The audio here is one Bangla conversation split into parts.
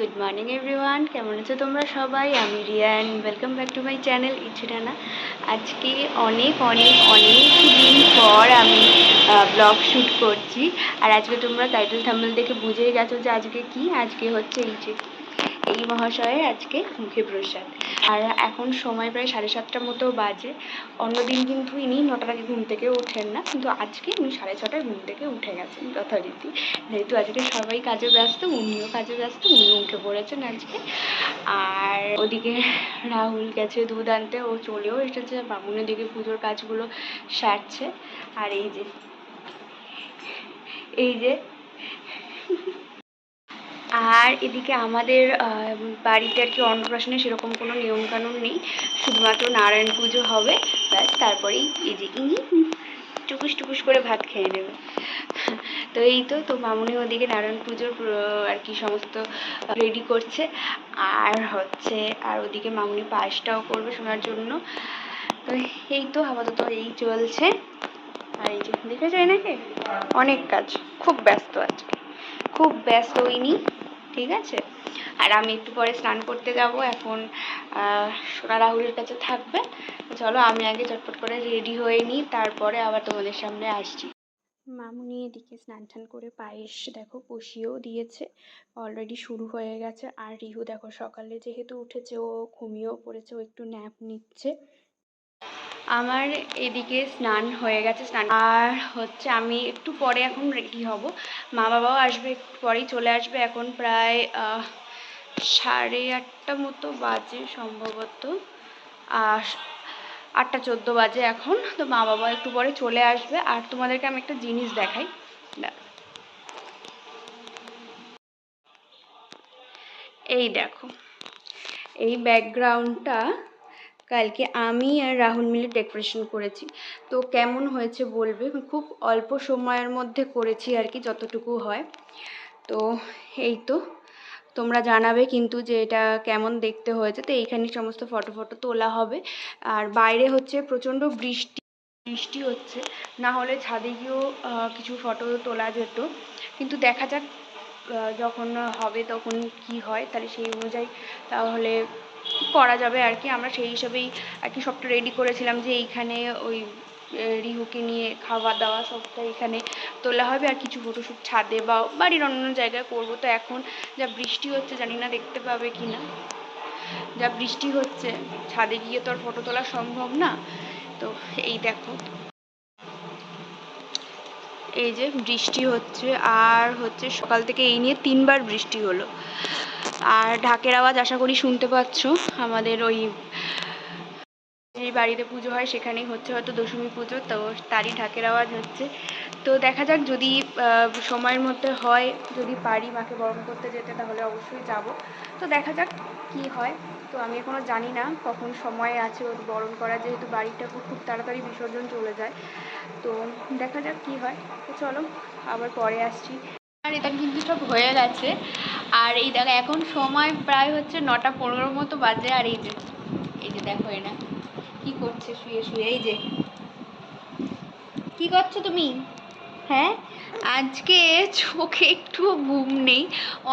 গুড মর্নিং এভরিওয়ান কেমন আছো তোমরা সবাই? আমি Riyan welcome back to my channel Ichhetana আজকে অনেক অনেক অনেক দিন পর আমি ব্লগ শ্যুট করছি। আর আজকে তোমরা টাইটেল থাম্বেল দেখে বুঝেই গেছো যে আজকে কি? আজকে হচ্ছে এই যে, এই মহাশয়ের আজকে মুখে প্রসাদ। আর এখন সময় প্রায় সাড়ে সাতটার মতো বাজে। অন্যদিন কিন্তু ইনি নটার আগে ঘুম থেকে ওঠেন না, কিন্তু আজকে উনি সাড়ে ছটায় ঘুম থেকে উঠে গেছেন যথারীতি। যেহেতু আজকে সবাই কাজে ব্যস্ত, উনিও কাজে ব্যস্ত, উনিও উঠে পড়েছেন আজকে। আর ওদিকে রাহুল গেছে দুধ আনতে, ও চলেও এসেছে, বামুনের দিকে পুজোর কাজগুলো সারছে। আর এই যে এই যে আর এদিকে আমাদের বাড়িতে আর কি অন্নপ্রাশনে সেরকম কোনো নিয়মকানুন নেই। শুধুমাত্র নারায়ণ পুজো হবে, ব্যাস, তারপরেই এই যে ইনি টুকুস টুকুস করে ভাত খেয়ে নেবে। তো এই তো তো মামুনি ওদিকে নারায়ণ পুজোর আর কি সমস্ত রেডি করছে। আর হচ্ছে, আর ওদিকে মামুনি পায়েসটাও করবে শোনার জন্য। তো এই তো আপাতত এই চলছে। আর এই যে দেখে যায় নাকি অনেক কাজ, খুব ব্যস্ত আজকে। খুব ব্যস্ত ইনি। ঠিক আছে? আর আমি একটু পরে স্নান করতে যাব, এখন সোনা রাহুলের কাছে থাকবে। চলো আমি আগে চটপট করে রেডি হয়ে নিই, তারপরে আবার তোমাদের সামনে আসছি। মামুনি এদিকে স্নান টান করে পায়েস, দেখো বসিয়েও দিয়েছে। অলরেডি শুরু হয়ে গেছে। আর রিহু দেখো, সকালে যেহেতু উঠেছে, ও ঘুমিয়েও পড়েছে, ও একটু ন্যাপ নিচ্ছে। আমার এদিকে স্নান হয়ে গেছে, স্নান। আর হচ্ছে আমি একটু পরে এখন রেডি হব। মা বাবাও আসবে, একটু পরেই চলে আসবে। এখন প্রায় সাড়ে আটটা মতো বাজে সম্ভবত। আর আটটা চোদ্দ বাজে এখন, তো মা বাবা একটু পরে চলে আসবে। আর তোমাদেরকে আমি একটা জিনিস দেখাই। এই দেখো, এই ব্যাকগ্রাউন্ডটা কালকে আমি আর রাহুল মিলে ডেকোরেশন করেছি। তো কেমন হয়েছে বলবে? খুব অল্প সময়ের মধ্যে করেছি আর কি, যতটুকু হয়। তো এই তো, তোমরা জানাবে কিন্তু যে এটা কেমন দেখতে হয়েছে। তো এইখানে সমস্ত ফটো ফটো তোলা হবে। আর বাইরে হচ্ছে প্রচণ্ড বৃষ্টি বৃষ্টি হচ্ছে। না হলে ছাদে গিয়েও কিছু ফটো তোলা যেত। কিন্তু দেখা যাক যখন হবে তখন কি হয়। তাহলে সেই অনুযায়ী তাহলে করা যাবে আর কি। আমরা সেই হিসাবেই আর কি সবটা রেডি করেছিলাম যে এইখানে ওই রিহুকে নিয়ে খাওয়া দাওয়া সবটা এখানে তোলা হবে আর কিছু ফটোশ্যুট ছাদে বা বাড়ির অন্যান্য জায়গায় করব। তো এখন যা বৃষ্টি হচ্ছে জানি না দেখতে পাবে কি না। যা বৃষ্টি হচ্ছে, ছাদে গিয়ে তো আর ফটো তোলা সম্ভব না। তো এই দেখো। এই যে বৃষ্টি হচ্ছে, আর হচ্ছে সকাল থেকে এই নিয়ে তিনবার বৃষ্টি হলো। আর ঢাকের আওয়াজ আশা করি শুনতে পাচ্ছ, আমাদের ওই যে বাড়িতে পুজো হয় সেখানেই হচ্ছে হয়তো দশমী পুজো, তো তারই ঢাকের আওয়াজ হচ্ছে। তো দেখা যাক যদি সময়ের মধ্যে হয়, যদি পারি মাকে বরণ করতে যেতে, তাহলে অবশ্যই যাব। তো দেখা যাক কি হয়। তো আমি এখনও জানি না কখন সময় আছে ওর বরণ করা যেহেতু বাড়িটা খুব তাড়াতাড়ি বিসর্জন চলে যায়। তো দেখা যাক কি হয়। তো চলো, আবার পরে আসছি। আর এটা কিন্তু সব হয়ে গেছে। আর এই দেখো, এখন সময় প্রায় হচ্ছে নটা পনেরোর মতো বাজে। আর এই যে এই যে দেখো এনা কি করছে, শুয়ে শুয়ে, এই যে। কি করছ তুমি? হ্যাঁ আজকে চোখে একটু ঘুম নেই।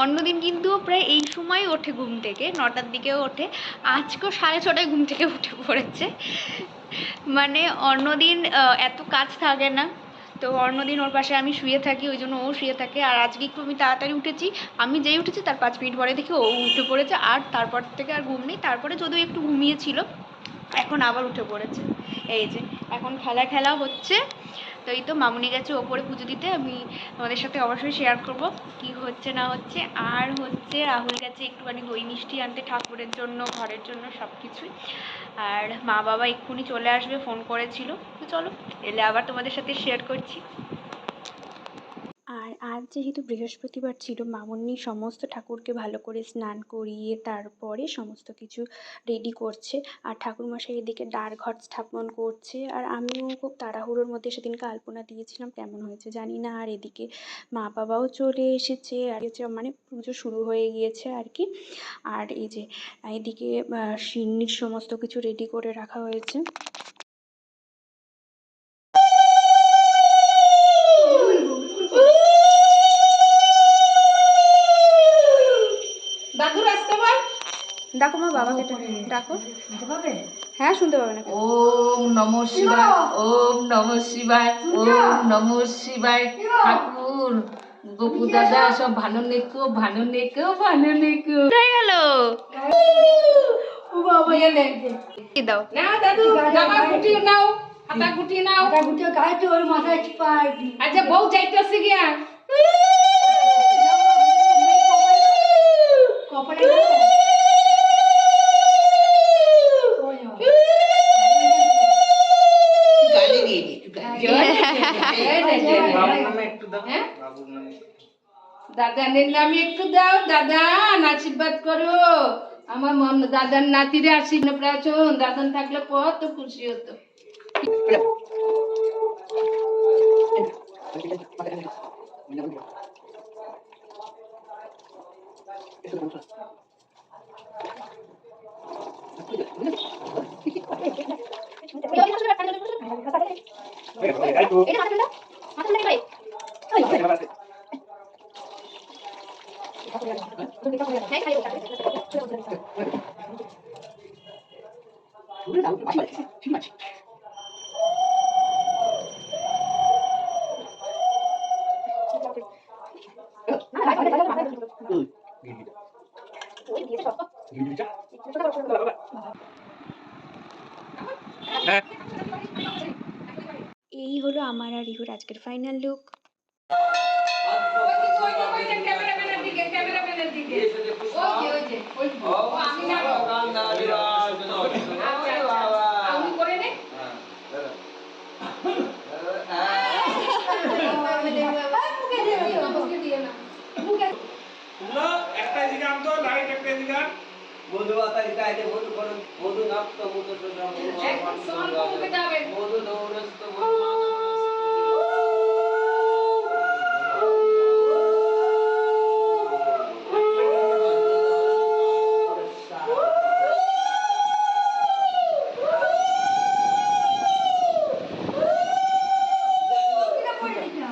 অন্যদিন কিন্তু প্রায় এই সময় ওঠে ঘুম থেকে, নটার দিকেও ওঠে। আজকেও সাড়ে ছটায় ঘুম থেকে উঠে পড়েছে। মানে অন্যদিন এত কাজ থাকে না। তো অন্যদিন ওর পাশে আমি শুয়ে থাকি, ওই জন্য ও শুয়ে থাকে। আর আজকে একটু আমি তাড়াতাড়ি উঠেছি। আমি যেই উঠেছি তার পাঁচ মিনিট পরে দেখি ও উঠে পড়েছে। আর তারপর থেকে আর ঘুম নেই। তারপরে যদিও একটু ঘুমিয়েছিল, এখন আবার উঠে পড়েছে। এই যে, এখন খেলা খেলা হচ্ছে। তো এই তো মামুনি গেছে ওপরে পুজো দিতে, আমি তোমাদের সাথে অবশ্যই শেয়ার করব কি হচ্ছে না হচ্ছে। আর হচ্ছে রাহুল গেছে একটুখানি দই মিষ্টি আনতে ঠাকুরের জন্য, ঘরের জন্য সব কিছুই আর মা বাবা এক্ষুনি চলে আসবে, ফোন করেছিল। তো চলো, এলে আবার তোমাদের সাথে শেয়ার করছি। আর আজ যেহেতু বৃহস্পতিবার ছিল মামুন্নি সমস্ত ঠাকুরকে ভালো করে স্নান করিয়ে তারপরে সমস্ত কিছু রেডি করছে। আর ঠাকুরমশাই এদিকে দ্বার ঘর স্থাপন করছে। আর আমিও খুব তাড়াহুড়োর মধ্যে সেদিনকে আলপনা দিয়েছিলাম, কেমন হয়েছে জানি না। আর এদিকে মা বাবাও চলে এসেছে, আর হচ্ছে মানে পুজো শুরু হয়ে গিয়েছে আর কি আর এই যে, এদিকে সিন্নির সমস্ত কিছু রেডি করে রাখা হয়েছে। বাবাকে ডাকো। হ্যাঁ শুনতে পাবে না ওম নম শিবায় ওম নম শিবায় ওম নম শিবায়। ঠাকুর গপু দাদা সব ভালো নেকো ভালো নেকো ভালো নেকো। হয়ে গেল? কি দাও? না দাদু জামা গুটিয়ে নাও হাতা গুটিয়ে নাও। আচ্ছা বউ যাইতেছে গিয়া। হ্যাঁ? দাদানের নামে একটু দাও দাদা আশীর্বাদ করো আমার মন দাদার নাতিরে আশীর্বাদ প্রাচন দাদান থাকলে কত খুশি হতো এই হলো আমার আর রিহুর আজকের ফাইনাল লুক মধু আতারি কাইতে মধু করো মধু নাপ্ত মধু সোজা মধু একদম সমান মুখে যাবে মধু দৌড়স্ত মধু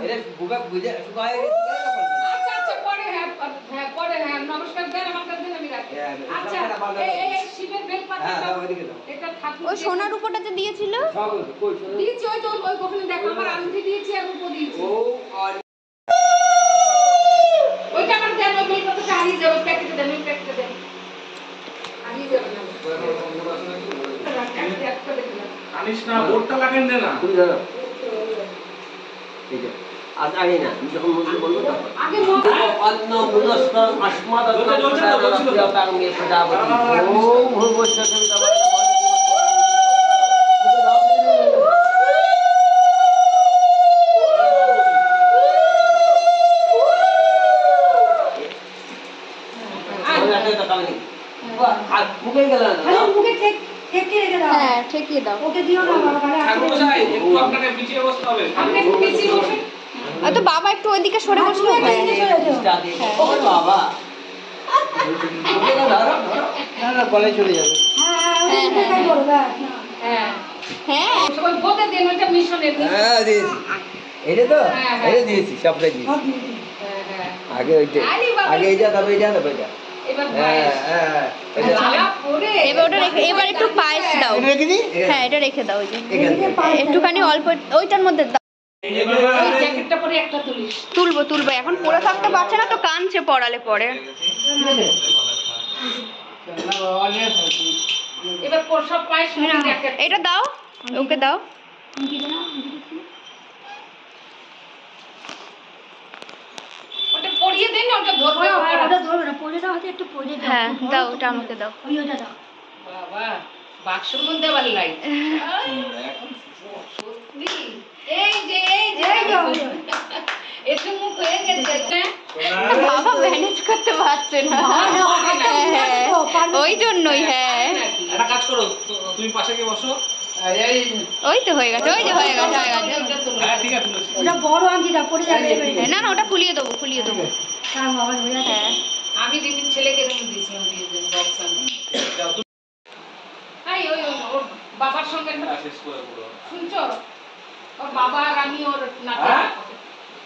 এরে বুকা বুঝে শুকায় গেছে ওই সোনার উপরটা দিয়েছিল? দিয়েছি ওই তো ওই ওখানে দেখো আমার আংটি দিয়েছি আর রূপো দিয়েছি। ওইটা আমার দেন ওই বেল পাতাটা হারিয়ে যাবে প্যাকেটে দেন ওই প্যাকেটে দেন হারিয়ে যাবে না। আনিস না বোর্ডটা লাগান দে না। ঠিক আছে আগে না আমি যখন মন্ত্র বলব তখন। অন্ন মূলস্থ অস্মদ সদাঙ্গে সদাবতী। ওম ভূবস্য সবিতা হ্যাঁ ঠেকিয়ে দাও। ওকে দিও না বাবা একটু আপনাকে পিছিয়ে বসতে হবে। আপনি পিছিয়ে বসে হয়তো বাবা একটু ওইদিকে সরে বসল বাবা। চলে যাবে। হ্যাঁ হ্যাঁ হ্যাঁ। দিয়েছি। এটা তো। এটা দিয়েছি সবটাই দিয়েছি। আগে ওইটা। আগে এইটা তবে এইটা তবে এটা এবার একটু পায়েস দাও। হ্যাঁ এটা রেখে দাও ওই যে। একটুখানি অল্প ওইটার মধ্যে দাও তুলবো তুলবো। এখন পরে থাকতে পারছে না তো কানছে পড়ালে পরে। এবার পর। এটা দাও ওকে দাও। হ্যাঁ দাও ওটা আমাকে দাও। বাবা বাক্সর মধ্যে আবার লাইট এই যে এই যে একটু মুখ হয়ে গেছে বাবা ম্যানেজ করতে পারছে না। হ্যাঁ, হ্যাঁ, ওই জন্যই হ্যাঁ একটা কাজ করো তুমি পাশে গিয়ে বসো। ওই তো হয়ে গেছে ওই যে হয়ে গেছে হয়ে গেছে। হ্যাঁ ঠিক আছে তুলেছি। হ্যাঁ, না না ওটা ফুলিয়ে দেবো ফুলিয়ে দেবো। হ্যাঁ আমি দিদির ছেলেকে দিয়েছিলাম দিয়ে দেন বক্স আমি ওর বাবার সঙ্গে শুনছো? বাবা আর আমি ওর নাতি। হ্যাঁ?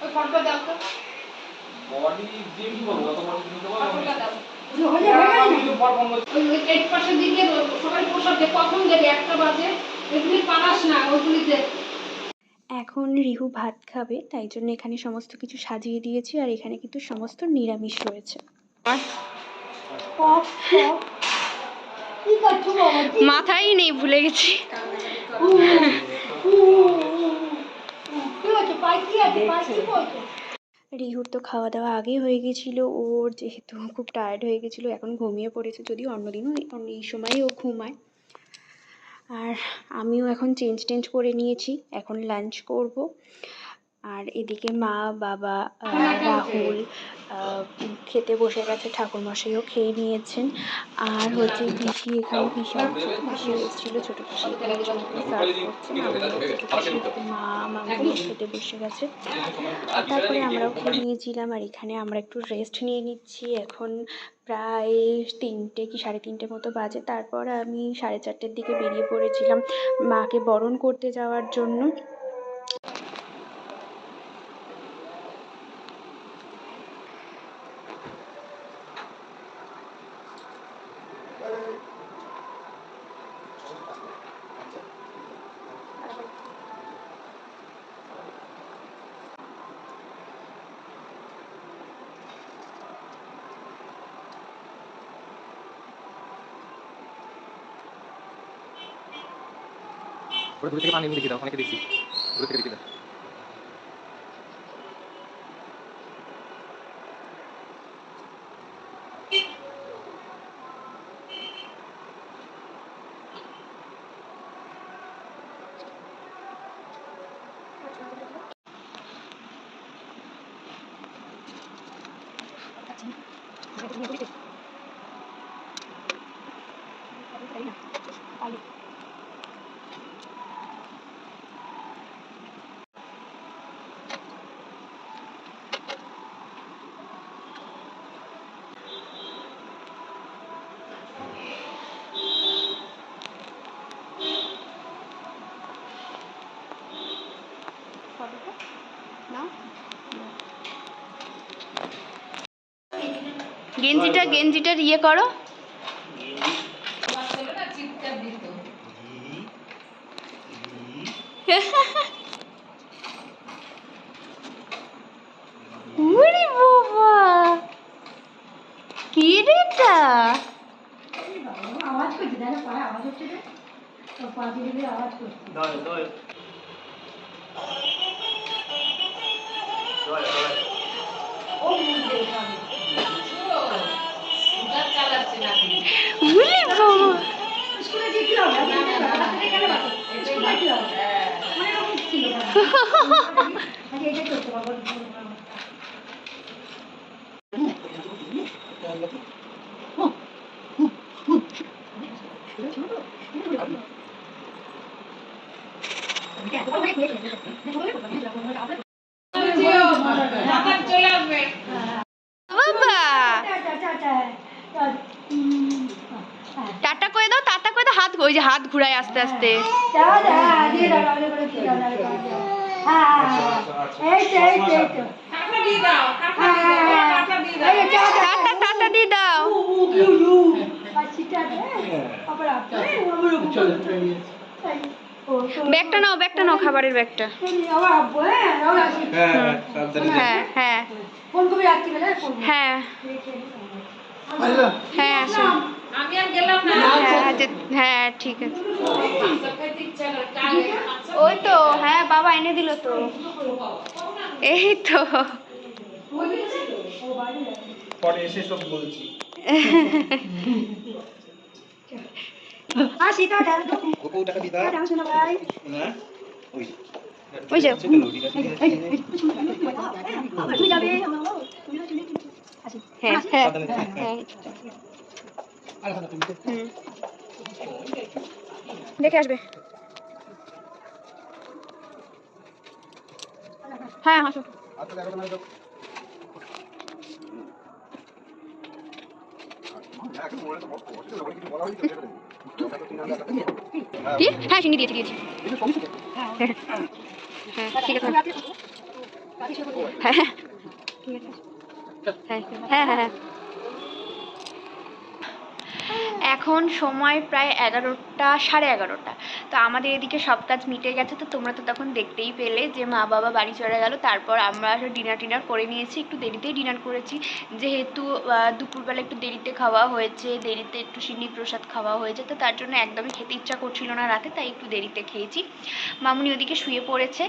ওই ফটোটা দাও তো। এখন রিহু ভাত খাবে, তাই জন্য এখানে সমস্ত কিছু সাজিয়ে দিয়েছি আর এখানে কিন্তু সমস্ত নিরামিষ রয়েছে। মাথায় নেই, ভুলে গেছি। রিহুর তো খাওয়া দাওয়া আগেই হয়ে গেছিল। ওর যেহেতু খুব টায়ার্ড হয়ে গেছিল, এখন ঘুমিয়ে পড়েছে, যদিও অন্যদিনও এই- অন্য- এই সময়ই ও ঘুমায়। আর আমিও এখন চেঞ্জ টেঞ্জ করে নিয়েছি, এখন লাঞ্চ করব। আর এদিকে মা, বাবা রাহুল খেতে বসে গেছে ঠাকুরমশাইও খেয়ে নিয়েছেন। আর হচ্ছে পিসি এখানে পিসি পিসি এসেছিল, ছোটো পিসি মা, মামা খেতে বসে গেছে। তারপরে আমরাও খেয়ে নিয়েছিলাম, আর এখানে আমরা একটু রেস্ট নিয়ে নিচ্ছি। এখন প্রায় তিনটে কি সাড়ে তিনটে মতো বাজে। তারপর আমি সাড়ে চারটের দিকে বেরিয়ে পড়েছিলাম মাকে বরণ করতে যাওয়ার জন্য। ওটা দূর থেকে পানি দেখি দাও অনেকে দেখছি দূর থেকে দেখি দাও গেঞ্জিটা গেঞ্জিটার ইয়ে করো। চিৎকার দিত উরে বাবা! কি রে আওয়াজ করছে আওয়াজ হচ্ছে পা দিয়ে আওয়াজ করছে দয় দয় দয় দয় উরে বাবা। স্কুলে যেতে হবে গেলে বাকি স্কুলে যেতে হবে মানে এরকম ছিল আগে এটা করতে পারব চলে আসবে বাবা টাটা করে দাও টাটা করে দাও হাত ওই ঘুরায় আস্তে আস্তে। টাটা দিয়ে দাও। ব্যাগটা নাও ব্যাগটা নাও খাবারের ব্যাগটা। হ্যাঁ সাবধানে হ্যাঁ হ্যাঁ। ফোন করে রাখছি বেলা ফোন হ্যাঁ। হ্যাঁ আমি আর গেলাম না। হ্যাঁ হ্যাঁ ঠিক আছে। ওই তো হ্যাঁ বাবা এনে দিল তো। এই তো। পরে এসে সব বলছি। আসি টাটা গোপু টাকা দিদা। টাটা শোনা ভাই। না ওই ওই যে। তুমি যাবে। আমরা আসি হ্যাঁ হ্যাঁ হ্যাঁ। হুম। দেখে আসবে। হ্যাঁ আসো কি? হ্যাঁ চিনি দিয়েছি দিয়েছি। হ্যাঁ হ্যাঁ ঠিক আছে। হ্যাঁ হ্যাঁ হ্যাঁ। হ্যাঁ হ্যাঁ হ্যাঁ। এখন সময় প্রায় এগারোটা, সাড়ে এগারোটা। তো আমাদের এদিকে সব কাজ মিটে গেছে, তো তোমরা তো তখন দেখতেই পেলে যে মা বাবা বাড়ি চলে গেল। তারপর আমরা ডিনার টিনার করে নিয়েছি, একটু দেরিতেই ডিনার করেছি। যেহেতু দুপুরবেলা একটু দেরিতে খাওয়া হয়েছে, দেরিতে একটু সিন্নি প্রসাদ খাওয়া হয়েছে, তো তার জন্য একদমই খেতে ইচ্ছা করছিল না রাতে, তাই একটু দেরিতে খেয়েছি। মামুনি ওদিকে শুয়ে পড়েছে,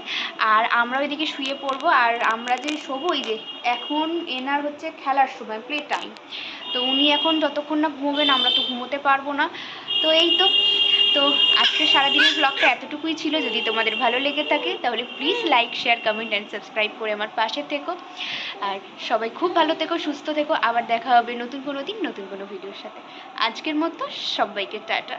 আর আমরা ওইদিকে শুয়ে পড়ব, আর আমরা যে শোবো ওই যে এখন এনার হচ্ছে খেলার সময় প্লে টাইম তো উনি এখন যতক্ষণ না ঘুমোবেন, আমরা তো ঘুমোতে পারব না। তো এই তো তো আজকে সারাদিনের ব্লগটা এতটুকুই ছিল। যদি তোমাদের ভালো লেগে থাকে, তাহলে please like share comment and subscribe করে আমার পাশে থেকো। আর সবাই খুব ভালো থেকো, সুস্থ থেকো। আবার দেখা হবে নতুন কোনো দিন, নতুন কোনো ভিডিওর সাথে। আজকের মতো সবাইকে টাটা।